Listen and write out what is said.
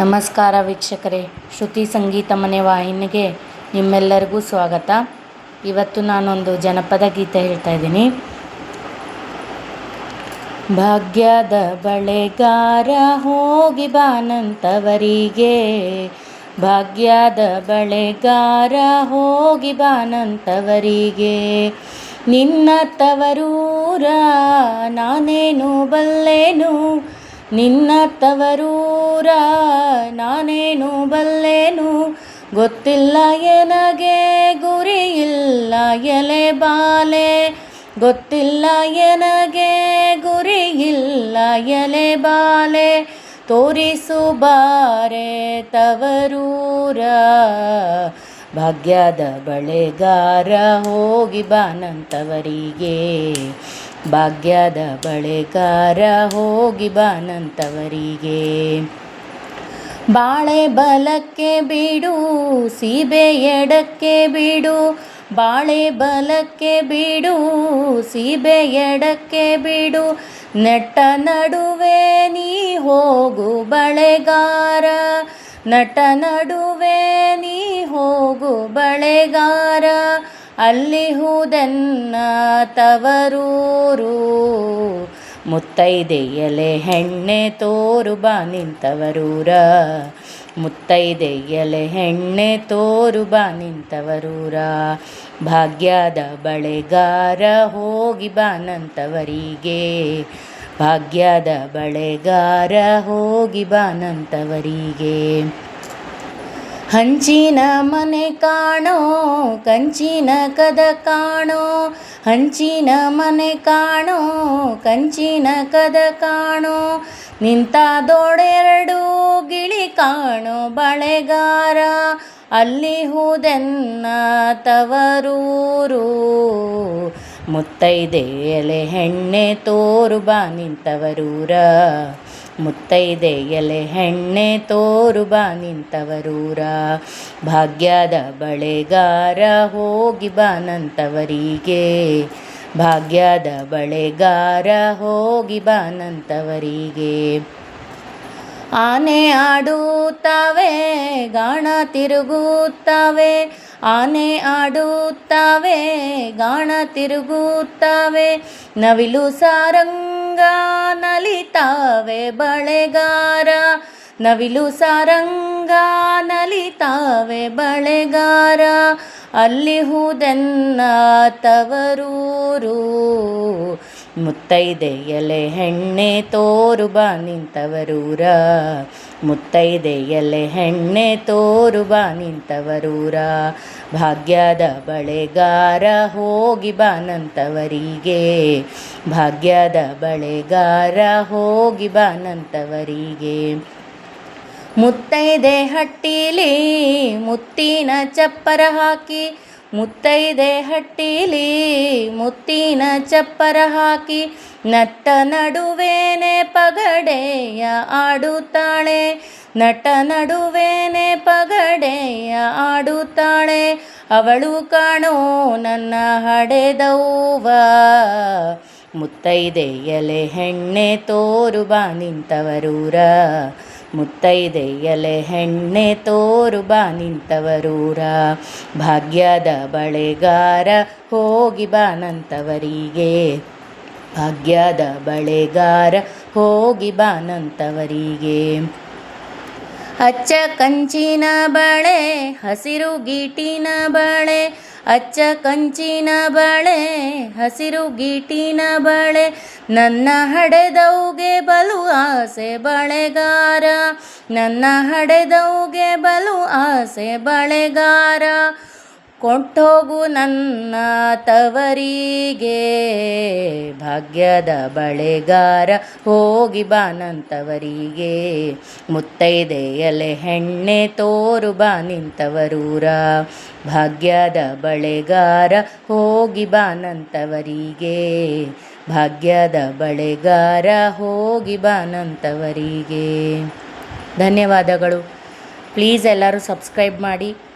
ನಮಸ್ಕಾರ ವೀಕ್ಷಕರೇ. ಶ್ರುತಿ ಸಂಗೀತ ಮನೆ ವಾಹಿನಿಗೆ ನಿಮ್ಮೆಲ್ಲರಿಗೂ ಸ್ವಾಗತ. ಇವತ್ತು ನಾನೊಂದು ಜನಪದ ಗೀತೆ ಹೇಳ್ತಾ ಇದ್ದೀನಿ. ಭಾಗ್ಯದ ಬಳೆಗಾರ ಹೋಗಿ ಬಾನಂತವರಿಗೆ ಭಾಗ್ಯದ ಬಳೆಗಾರ ಹೋಗಿ ಬಾನಂತವರಿಗೆ ನಿನ್ನ ತವರೂರ ನಾನೇನು ಬಲ್ಲೆನು? ನಿನ್ನ ತವರೂರ ನಾನೇನು ಬಲ್ಲೇನು? ಗೊತ್ತಿಲ್ಲ ಎನಗೆ ಗುರಿ ಇಲ್ಲ ಎಲೆ ಬಾಲೆ. ಗೊತ್ತಿಲ್ಲ ಎನಗೆ ಗುರಿ ಇಲ್ಲ ಎಲೆ ಬಾಲೆ. ತೋರಿಸು ಬಾರೆ ತವರೂರ. ಭಾಗ್ಯದ ಬಳೆಗಾರ ಹೋಗಿ ಬಾನಂತವರಿಗೆ ಭಾಗ್ಯದ ಬಳೆಗಾರ ಹೋಗಿ ಬಾನಂತವರಿಗೆ. ಬಾಳೆ ಬಲಕ್ಕೆ ಬಿಡು, ಸೀಬೆ ಎಡಕ್ಕೆ ಬಿಡು. ಬಾಳೆ ಬಲಕ್ಕೆ ಬಿಡು, ಸೀಬೆ ಎಡಕ್ಕೆ ಬಿಡು. ನೆಟ್ಟ ನಡುವೆ ನೀ ಹೋಗು ಬಳೆಗಾರ. ನಟ ನಡುವೆ ನೀ ಹೋಗು ಬಳೆಗಾರ. ಅಲ್ಲಿ ಹೂದನ್ನ ತವರೂರು. ಮುತ್ತೈದೆಯಲೆ ಹೆಣ್ಣೆ ತೋರು ಬಾ ನಿಂತವರೂರ. ಮುತ್ತೈದೆಯಲೆ ಹೆಣ್ಣೆ ತೋರು ಬಾ ಭಾಗ್ಯದ ಬಳೆಗಾರ ಹೋಗಿ ಬಾನಂತವರಿಗೆ ಭಾಗ್ಯದ ಬಳೆಗಾರ ಹೋಗಿ ಬಾನಂತವರಿಗೆ ಹಂಚಿನ ಮನೆ ಕಾಣೋ, ಕಂಚಿನ ಕದ ಕಾಣೋ. ಹಂಚಿನ ಮನೆ ಕಾಣೋ, ಕಂಚಿನ ಕದ ಕಾಣೋ. ನಿಂತಾದೋಡೆರಡು ಗಿಳಿ ಕಾಣೋ ಬಳೆಗಾರ. ಅಲ್ಲಿ ಹೂದೆನ್ನ ತವರೂರು. ಮುತ್ತೈದೆಯಲೆ ಹೆಣ್ಣೆ ತೋರು ಬಾ ನಿಂತವರೂರ. ಮುತ್ತೈದೆಯಲೆ ಹೆಣ್ಣೆ ತೋರು ಬಾ ನಿಂತವರೂರ. ಭಾಗ್ಯದ ಬಳೆಗಾರ ಹೋಗಿ ಬಾನಂತವರಿಗೆ ಭಾಗ್ಯದ ಬಳೆಗಾರ ಹೋಗಿ ಬಾನಂತವರಿಗೆ ಆನೆ ಆಡುತ್ತವೆ, ಗಾಣ ತಿರುಗುತ್ತವೆ. ಆನೆ ಆಡುತ್ತವೆ, ಗಾಣ ತಿರುಗುತ್ತವೆ. ನವಿಲು ಸಾರಂಗ ನಲಿತಾವೆ ಬಳೆಗಾರ ನವಿಲು ಸಾರಂಗ ನಲಿತಾವೆ ಬಳೆಗಾರ, ಅಲ್ಲಿ ಹೂದೆನ್ನ ತವರೂರು. ಮುತ್ತೈದೆಯಲೆ ಹೆಣ್ಣೆ ತೋರು ಬಾ ನಿಂತವರೂರ ಮುತ್ತೈದೆಯಲೆ ಹೆಣ್ಣೆ ತೋರು ಬಾ ನಿಂತವರೂರ. ಭಾಗ್ಯದ ಬಳೆಗಾರ ಹೋಗಿ ಬಾನಂತವರಿಗೆ ಭಾಗ್ಯದ ಬಳೆಗಾರ ಹೋಗಿ ಬಾನಂತವರಿಗೆ ಮುತ್ತೈದೆ ಹಟ್ಟಿಲಿ ಮುತ್ತಿನ ಚಪ್ಪರ ಹಾಕಿ, ಮುತ್ತೈದೆ ಹಟ್ಟಿಲಿ ಮುತ್ತಿನ ಚಪ್ಪರ ಹಾಕಿ ನಟ್ಟ ನಡುವೇನೆ ಪಗಡೆಯ ಆಡುತ್ತಾಳೆ, ನಟ ನಡುವೇನೆ ಪಗಡೆಯ ಆಡುತ್ತಾಳೆ, ಅವಳು ಕಾಣೋ ನನ್ನ ಹಡೆದವ್ವ. ಮುತ್ತೈದೆಯಲೆ ಹೆಣ್ಣೆ ತೋರು ಬಾ ನಿಂತವರೂರ. ಮುತ್ತೈದೆಯಲೆ ಹೆಣ್ಣೆ ತೋರು ಬಾ ನಿಂತವರೂರ. ಭಾಗ್ಯದ ಬಳೆಗಾರ ಹೋಗಿ ಬಾನಂತವರಿಗೆ ಭಾಗ್ಯದ ಬಳೆಗಾರ ಹೋಗಿ ಬಾನಂತವರಿಗೆ ಅಚ್ಚ ಕಂಚಿನ ಬಳೆ, ಹಸಿರು ಗೀಟಿನ ಬಳೆ ಅಚ್ಚ ಕಂಚಿನ ಬಳೆ, ಹಸಿರು ಗೀಟಿನ ಬಳೆ, ನನ್ನ ಹಡೆದವುಗೆ ಬಲು ಆಸೆ ಬಳೆಗಾರ. ನನ್ನ ಹಡೆದವುಗೆ ಬಲು ಆಸೆ ಬಳೆಗಾರ. ಕೊಟ್ಟೋಗು ನನ್ನ ತವರಿಗೆ, ಭಾಗ್ಯದ ಬಳೆಗಾರ ಹೋಗಿ ಬಾನಂತವರಿಗೆ ಮುತ್ತೈದೆಯಲೆ ಹೆಣ್ಣೆ ತೋರು ಬಾ ನಿಂತವರೂರ, ಭಾಗ್ಯದ ಬಳೆಗಾರ ಹೋಗಿ ಬಾನಂತವರಿಗೆ ಭಾಗ್ಯದ ಬಳೆಗಾರ ಹೋಗಿ ಬಾನಂತವರಿಗೆ ಧನ್ಯವಾದಗಳು. ಪ್ಲೀಸ್ ಎಲ್ಲರೂ ಸಬ್ಸ್ಕ್ರೈಬ್ ಮಾಡಿ.